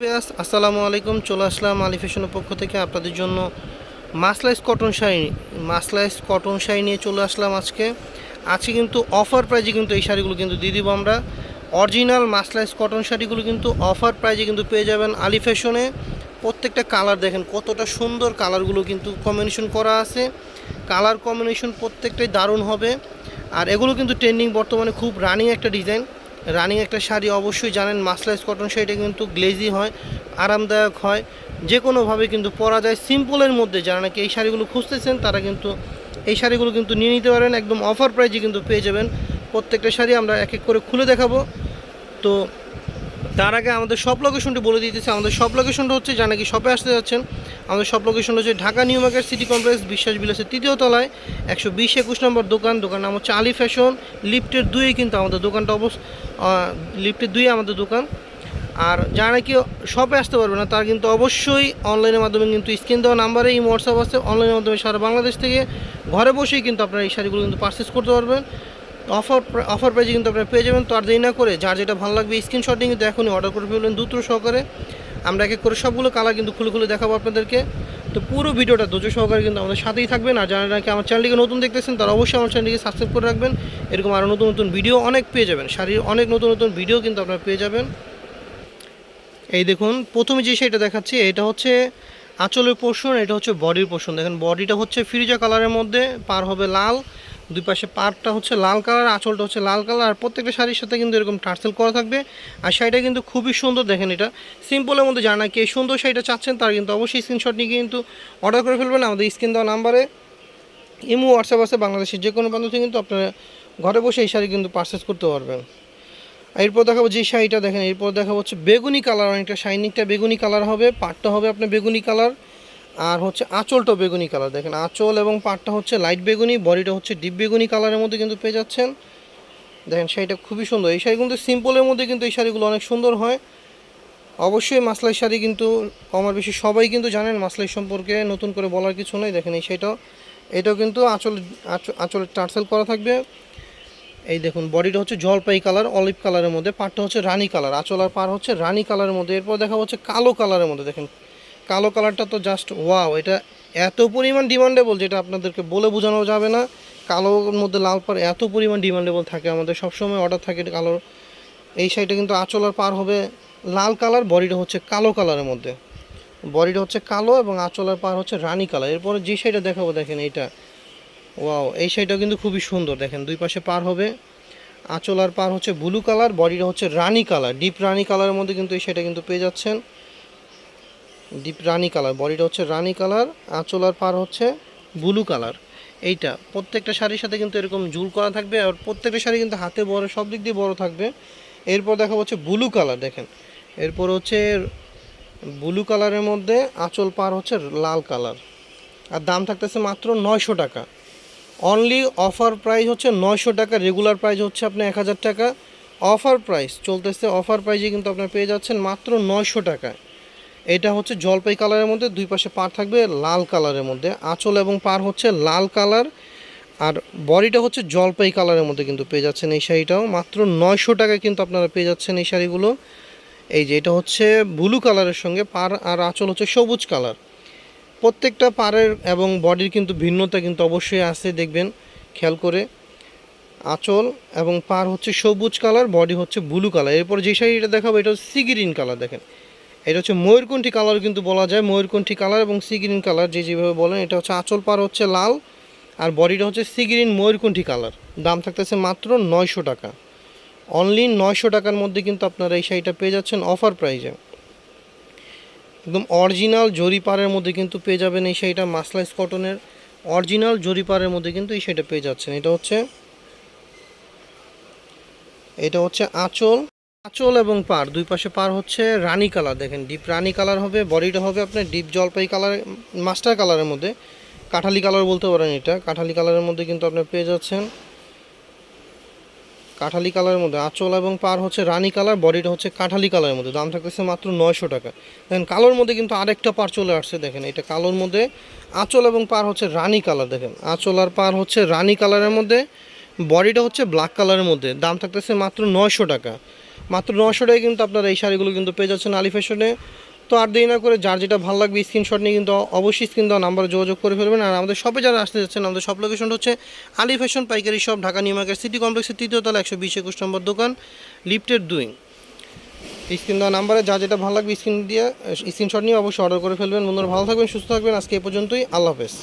আসসালামু আলাইকুম। চলে আসলাম আলি ফ্যাশনের পক্ষ থেকে আপনাদের জন্য মাসলাইস কটন শাড়ি মাসলাইস কটন শাড়ি নিয়ে চলে আসলাম আজকে। আজকে কিন্তু অফার প্রাইজে কিন্তু এই শাড়িগুলো কিন্তু দিয়ে দিব আমরা। অরিজিনাল মাসলাইস কটন শাড়িগুলো কিন্তু অফার প্রাইজে কিন্তু পেয়ে যাবেন আলি ফ্যাশনে। প্রত্যেকটা কালার দেখেন, কতটা সুন্দর কালারগুলো কিন্তু কম্বিনেশন করা আছে। কালার কম্বিনেশন প্রত্যেকটাই দারুণ হবে। আর এগুলো কিন্তু ট্রেন্ডিং বর্তমানে খুব রানিং একটা ডিজাইন রানিং একটা শাড়ি অবশ্যই জানেন মাসলাইজ কটন শাড়িটা কিন্তু গ্লেজি হয়, আরামদায়ক হয় যে কোনোভাবে কিন্তু পরা যায়। সিম্পলের মধ্যে যারা নাকি এই শাড়িগুলো খুঁজতেছেন, তারা কিন্তু এই শাড়িগুলো কিন্তু নিয়ে নিতে পারেন। একদম অফার প্রাইজে কিন্তু পেয়ে যাবেন। প্রত্যেকটা শাড়ি আমরা এক এক করে খুলে দেখাবো। তো তার আগে আমাদের সব লোকেশনটি বলে দিতেছি। আমাদের সব লোকেশনটা হচ্ছে যা নাকি শপে আসতে যাচ্ছেন। আমাদের সব লোকেশনটা হচ্ছে Dhaka new market city complex, Biswas বিলাসের তৃতীয় তলায়, একশো বিশ একুশ নম্বর দোকান। দোকান নাম হচ্ছে আলি ফ্যাশন। লিফটের দুয়ে কিন্তু আমাদের দোকানটা অবশ্য লিফটের দুয়ে আমাদের দোকান। আর যারা নাকি শপে আসতে পারবে না, তারা কিন্তু অবশ্যই অনলাইনের মাধ্যমে কিন্তু স্ক্রিন দেওয়া নাম্বারে এই হোয়াটসঅ্যাপ আছে। অনলাইনের মাধ্যমে সারা বাংলাদেশ থেকে ঘরে বসেই কিন্তু আপনারা এই শাড়িগুলো কিন্তু পারচেস করতে পারবেন। অফার অফার প্রাইজে কিন্তু আপনারা পেয়ে যাবেন। তো আর দেরি না করে যার যেটা ভালো লাগবে স্ক্রিনশট নিয়ে কিন্তু এখনই অর্ডার করে ফেলবেন দ্রুত সহকারে। আমরা এক এক করে সবগুলো কালার কিন্তু খুলে খুলে দেখাবো আপনাদেরকে। তো পুরো ভিডিওটা ধৈর্য সহকারে কিন্তু আমাদের সাথেই থাকবেন। আর যারা নাকি আমার চ্যানেলটিকে নতুন দেখতেছেন, তারা অবশ্যই আমার চ্যানেলটিকে সাবস্ক্রাইব করে রাখবেন। এরকম আরও নতুন নতুন ভিডিও অনেক পেয়ে যাবেন। শাড়ির অনেক নতুন নতুন ভিডিও কিন্তু আপনারা পেয়ে যাবেন। এই দেখুন, প্রথমে যে সেটা দেখাচ্ছি, এটা হচ্ছে আঁচলের পোর্শন এটা হচ্ছে বডির পোর্শন দেখেন বডিটা হচ্ছে ফিরিজা কালারের মধ্যে, পার হবে লাল। দুই পাশে পাড়টা হচ্ছে লাল কালার, আঁচলটা হচ্ছে লাল কালার, আর প্রত্যেকটা শাড়ির সাথে কিন্তু এরকম টার্সেল করা থাকবে। আর শাড়িটা কিন্তু খুবই সুন্দর, দেখেন এটা। সিম্পলের মধ্যে নাকি এই সুন্দর শাড়িটা চাচ্ছেন, তার কিন্তু অবশ্যই স্ক্রিনশট নিয়ে কিন্তু অর্ডার করে ফেলবেন। আমাদের স্ক্রিন দেওয়া নাম্বারে ইমো হোয়াটসঅ্যাপ আছে, বাংলাদেশের যে কোনো প্রান্ত থেকে কিন্তু আপনারা ঘরে বসে এই শাড়ি কিন্তু পারচেস করতে পারবেন। এরপর দেখাবো যে শাড়িটা, দেখেন এরপর দেখাবো হচ্ছে বেগুনি কালার, অনেকটা শাইনিংটা বেগুনি কালার হবে পাটটা হবে আপনার বেগুনি কালার। আর হচ্ছে আঁচলটা বেগুনি কালার। দেখেন, আঁচল এবং পাটটা হচ্ছে লাইট বেগুনি, বডিটা হচ্ছে ডিপ বেগুনি কালারের মধ্যে কিন্তু পেয়ে যাচ্ছেন। দেখেন, শাড়িটা খুবই সুন্দর। এই শাড়ি কিন্তু সিম্পলের মধ্যে কিন্তু এই শাড়িগুলো অনেক সুন্দর হয়। অবশ্যই মাসলাই শাড়ি কিন্তু কমার বেশি সবাই কিন্তু জানেন মাসলাই সম্পর্কে, নতুন করে বলার কিছু নেই। দেখেন, এই শাড়িটাও, এটাও কিন্তু আঁচল আঁচ- আঁচলের টার্সেল করা থাকবে। এই দেখুন, বডিটা হচ্ছে জলপাই কালার অলিভ কালারের মধ্যে, পাটটা হচ্ছে রানী কালার। আঁচল আর পার হচ্ছে রানী কালারের মধ্যে। এরপর দেখা হচ্ছে কালো কালারের মধ্যে। দেখেন কালো কালারটা তো জাস্ট ওয়াও এটা এত পরিমাণ ডিমান্ডেবল যেটা আপনাদেরকে বলে বোঝানো যাবে না। কালোর মধ্যে লাল পার এত পরিমাণ ডিমান্ডেবল থাকে আমাদের, সবসময় অর্ডার থাকে কালো। এই সাইডে কিন্তু আঁচল আর পার হবে। লাল কালার, বডিটা হচ্ছে কালো কালারের মধ্যে। বডিটা হচ্ছে কালো এবং আঁচল আর পার হচ্ছে রানি কালার। এরপরে যে সাইডে দেখাবো, দেখেন এইটা। ওয়াও এই শাড়িটাও কিন্তু খুবই সুন্দর। দেখেন, দুই পাশে পার হবে। আঁচল আর পার হচ্ছে ব্লু কালার, বডিটা হচ্ছে রানি কালার। ডিপ রানী কালারের মধ্যে কিন্তু এই শাড়িটা কিন্তু পেয়ে যাচ্ছেন। ডিপ রানি কালার বডিটা হচ্ছে রানি কালার আঁচল আর পার হচ্ছে ব্লু কালার এইটা প্রত্যেকটা শাড়ির সাথে কিন্তু এরকম ঝুল করা থাকবে আর প্রত্যেকটা শাড়ি কিন্তু হাতে বড়, সব দিক দিয়ে বড় থাকবে। এরপর দেখা হচ্ছে ব্লু কালার দেখেন। এরপর হচ্ছে ব্লু কালারের মধ্যে আঁচল পার হচ্ছে লাল কালার আর দাম থাকতেছে মাত্র নয়শো টাকা। অনলি অফার প্রাইস হচ্ছে নয়শো টাকা রেগুলার প্রাইস হচ্ছে আপনি এক হাজার টাকা। অফার প্রাইস চলতেছে অফার প্রাইজে কিন্তু আপনার পেয়ে যাচ্ছেন মাত্র নয়শো টাকায়। এটা হচ্ছে জলপাই কালারের মধ্যে, দুই পাশে পার থাকবে লাল কালারের মধ্যে। আঁচল এবং পার হচ্ছে লাল কালার, আর বডিটা হচ্ছে জলপাই কালারের মধ্যে কিন্তু পেয়ে যাচ্ছেন এই শাড়িটাও। মাত্র নয়শো টাকায় কিন্তু আপনারা পেয়ে যাচ্ছেন এই শাড়িগুলো। এই যে এটা হচ্ছে ব্লু কালারের সঙ্গে পার আর আঁচল হচ্ছে সবুজ কালার। প্রত্যেকটা পাড়ের এবং বডির কিন্তু ভিন্নতা কিন্তু অবশ্যই আছে, দেখবেন, খেয়াল করে। আঁচল এবং পার হচ্ছে সবুজ কালার, বডি হচ্ছে ব্লু কালার। এরপর যে শাড়িটা দেখাবো, এটা হচ্ছে সি গ্রিন কালার, দেখেন। এটা হচ্ছে ময়ূরকণ্ঠী কালার কিন্তু বলা যায়, ময়ূরকণ্ঠী কালার এবং সি গ্রিন কালার, যে যেভাবে বলেন, এটা হচ্ছে আঁচল পার হচ্ছে লাল আর বডিটা হচ্ছে সি গ্রিন ময়ূরকণ্ঠী কালার। দাম থাকতেছে মাত্র নয়শো টাকা। অনলি নয়শো টাকার মধ্যে কিন্তু আপনারা এই শাড়িটা পেয়ে যাচ্ছেন অফার প্রাইজে একদম অরিজিনাল জরিপারের মধ্যে কিন্তু পেয়ে যাবেন এই শাড়িটা, মাসলাইস কটনের অরিজিনাল জরিপারের মধ্যে কিন্তু এই শাড়িটা পেয়ে যাচ্ছেন। এটা হচ্ছে এটা হচ্ছে আঁচল আঁচল এবং পার দুই পাশে পার হচ্ছে রানী কালার। দেখেন, ডিপ রানী কালার হবে, বডিটা হবে আপনার ডিপ জলপাই কালার, মাস্টার কালারের মধ্যে। কাঠালি কালার বলতে পারেন এটা। কাঠালি কালারের মধ্যে কিন্তু আপনি পেয়ে যাচ্ছেন। কাঠালি কালারের মধ্যে আঁচল এবং পার হচ্ছে রানী কালার, বডিটা হচ্ছে কাঠালি কালারের মধ্যে। দাম থাকতেছে মাত্র নয়শো টাকা। দেখেন, কালোর মধ্যে কিন্তু আরেকটা পার চলে আসছে। দেখেন, এটা কালোর মধ্যে আঁচল এবং পার হচ্ছে রানী কালার। দেখেন, আঁচল আর পার হচ্ছে রানী কালারের মধ্যে, বডিটা হচ্ছে ব্ল্যাক কালারের মধ্যে। দাম থাকতেছে মাত্র নয়শো টাকা। মাত্র নশো টাকায় কিন্তু আপনারা এই শাড়িগুলো কিন্তু পেয়ে যাচ্ছেন আলি ফ্যাশনে। তো আর দেরি না করে যার যেটা ভালো লাগবে স্ক্রিনশট নিয়ে কিন্তু অবশ্যই স্ক্রিন দেওয়া নাম্বারে যোগাযোগ করে ফেলবেন। আর আমাদের শপে যারা আসতে যাচ্ছেন, আমাদের সব লোকেশন হচ্ছে আলি ফ্যাশন পাইকারি shop Dhaka new market city কমপ্লেক্সের তৃতীয় তলা একশো বিশ একুশ নম্বর দোকান লিফটের দুই। স্ক্রিন দেওয়া নাম্বারে যা যেটা ভালো লাগবে স্ক্রিন দিয়ে স্ক্রিনশট নিয়ে অবশ্যই অর্ডার করে ফেলবেন। বন্ধুরা, ভালো থাকবেন, সুস্থ থাকবেন। আজকে এ পর্যন্তই। আল্লাহ হাফেজ।